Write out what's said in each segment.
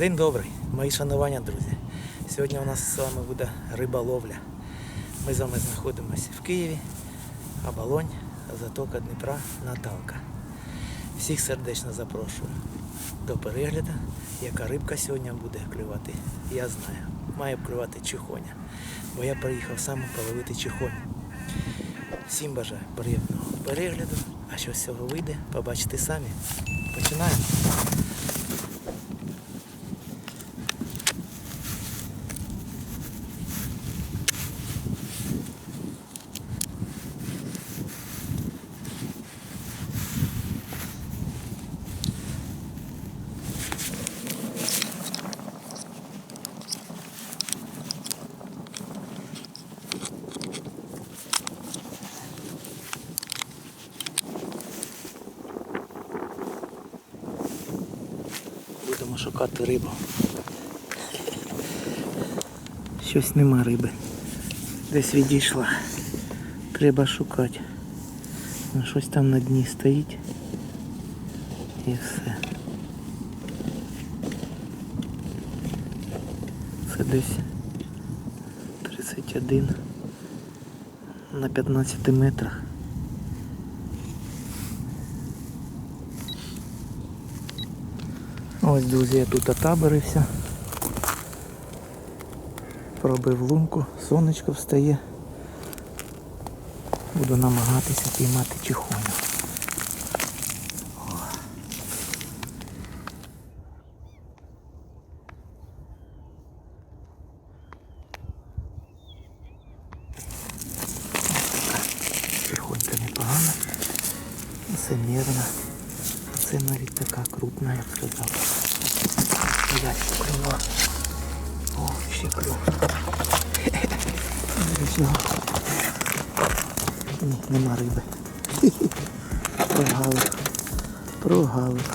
День добрий, мої шанування, друзі. Сьогодні у нас з вами буде риболовля. Ми з вами знаходимося в Києві, Оболонь, Затока Дніпра, Наталка. Всіх сердечно запрошую до перегляду, яка рибка сьогодні буде клювати. Я знаю, має клювати чихоня, бо я приїхав саме половити чихонь. Всім бажаю приємного перегляду, а що з цього вийде, побачите самі. Починаємо. Шукати рибу. Щось нема риби. Десь відійшла. Треба шукати. Ну, щось там на дні стоїть. І все. Це десь 31 на 15 метрах. Ось, друзі, я тут отаборився. Пробив лунку, сонечко встає. Буду намагатися піймати чихоню. О. Чихонька непогана. Це мирна. Це навіть така крупна, я б сказав. Я клюва. О, ще клюв. Ні, нема риби. Прогалив. Прогалив.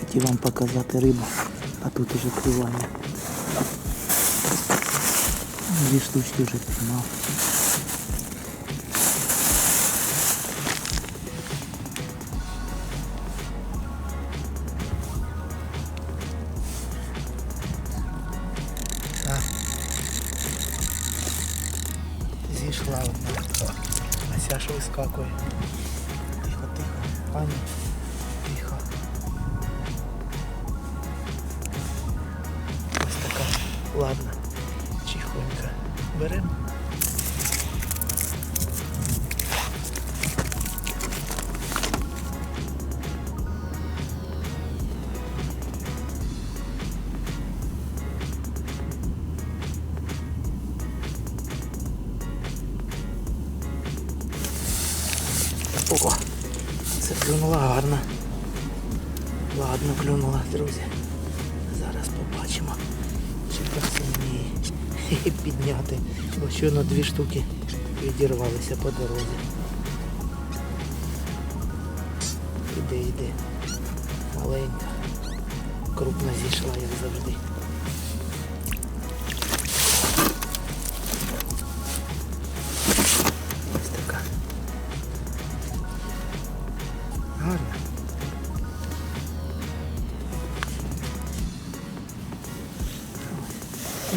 Хотів вам показати рибу, а тут уже клювання. Дві штучки вже піймав. Зійшла одна. А ця що вискакує. Тихо, тихо. Пані. Клюнула гарно. Ладно, клюнула, друзі. Зараз побачимо, чи посильніє підняти. Бо щойно дві штуки відірвалися по дорозі. Іде, іде. Маленька. Крупна зійшла, як завжди.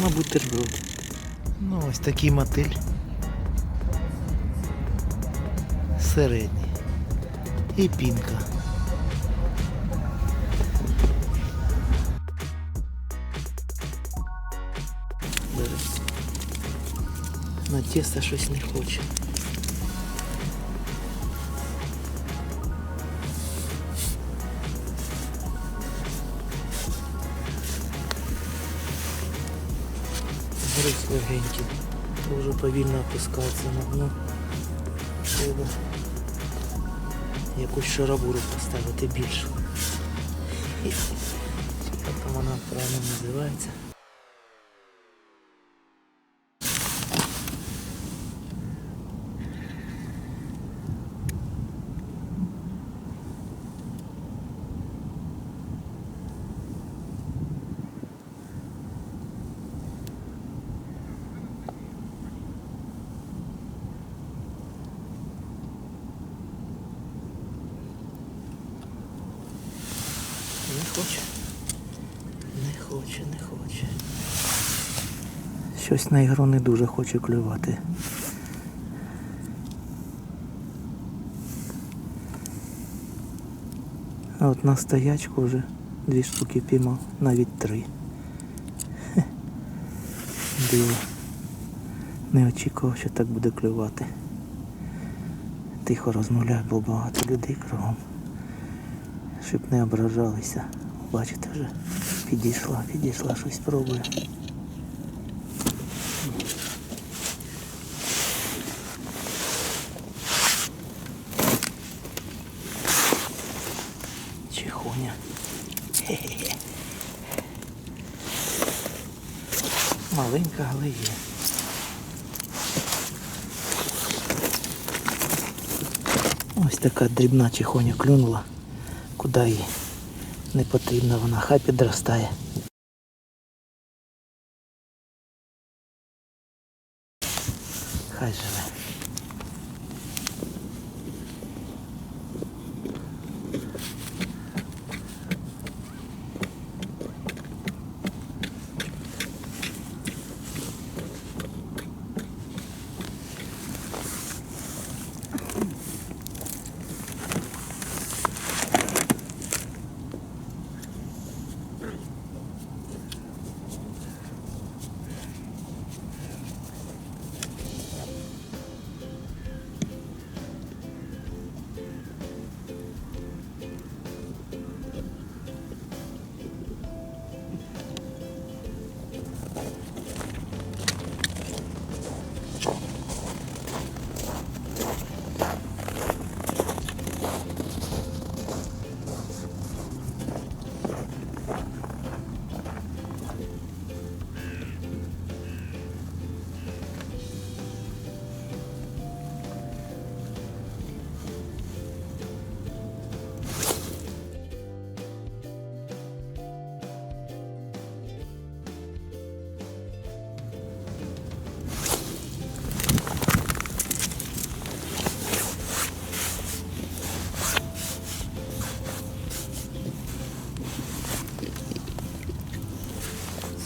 Мабуть, бутерброд. Ну, ось такий мотиль. Середній. І пінка. На тесто щось не хоче. Гриз легенький. Дуже повільно опускається на дно. Треба якусь шарабуру поставити більшу. Як там вона правильно називається. Хоче. Не хоче, не хоче. Щось на ігру не дуже хоче клювати. А от на стоячку вже дві штуки піймав, навіть три. Диво. Не очікував, що так буде клювати. Тихо розмовляю, бо багато людей кругом. Щоб не ображалися. Бачите вже, підійшла, підійшла, щось пробує. Чихуня. Хе-хе-хе. Маленька, але є. Ось така дрібна чихоня клюнула. Куди їй не потрібна вона, хай підростає. Хай живе.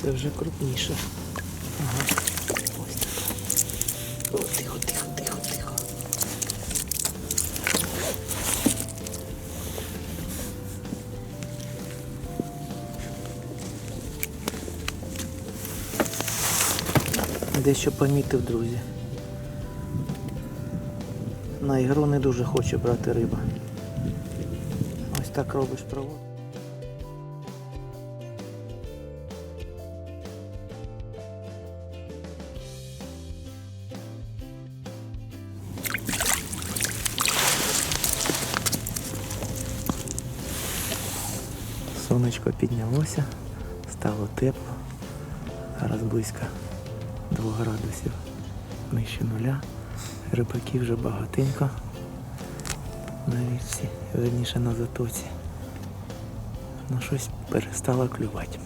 Це вже крупніше. Ага. Ось так. О, тихо, тихо, тихо, тихо. Дещо помітив, друзі. На ігру не дуже хоче брати риба. Ось так робиш провод. Сонечко піднялося, стало тепло, зараз близько 2 градусів нижче нуля. Рибаків вже багатенько на річці, верніше на затоці. Ну щось перестало клювати.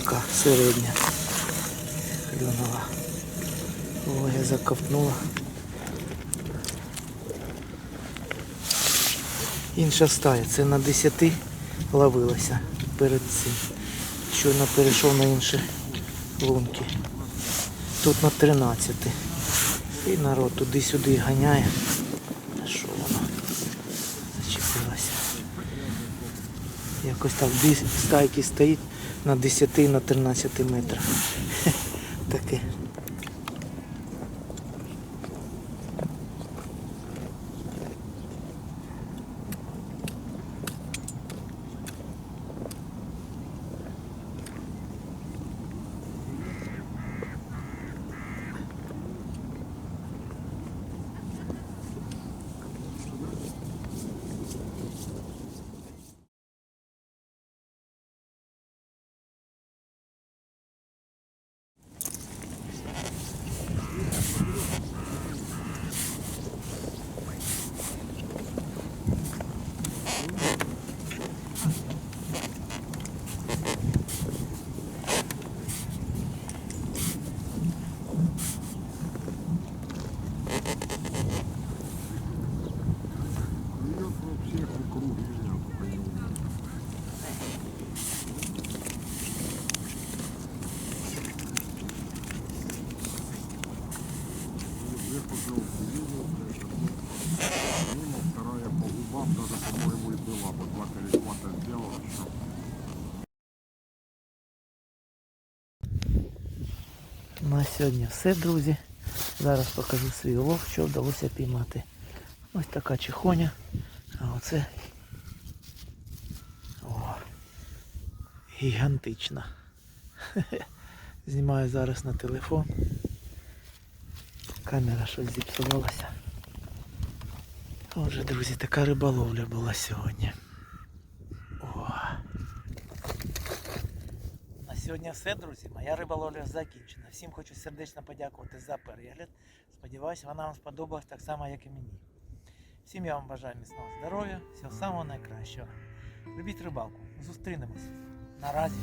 Така середня клюнула. О, я заковтнула. Інша стая, це на 10 ловилася перед цим. Щойно перейшов на інші лунки. Тут на 13. І народ туди-сюди ганяє. Що воно? Зачепилося. Якось так дві стайки стоїть на 10 на 13 метрах. Таке. Сьогодні все, друзі. Зараз покажу свій улов, що вдалося піймати. Ось така чихоня. А оце о, гігантична. Знімаю зараз на телефон. Камера щось зіпсувалася. Отже, друзі, така риболовля була сьогодні. О. На сьогодні все, друзі. Моя риболовля закінчена. Всім хочу сердечно подякувати за перегляд. Сподіваюся, вона вам сподобалась так само, як і мені. Всім я вам бажаю міцного здоров'я, всього самого найкращого. Любіть рибалку. Зустрінемось. Наразі.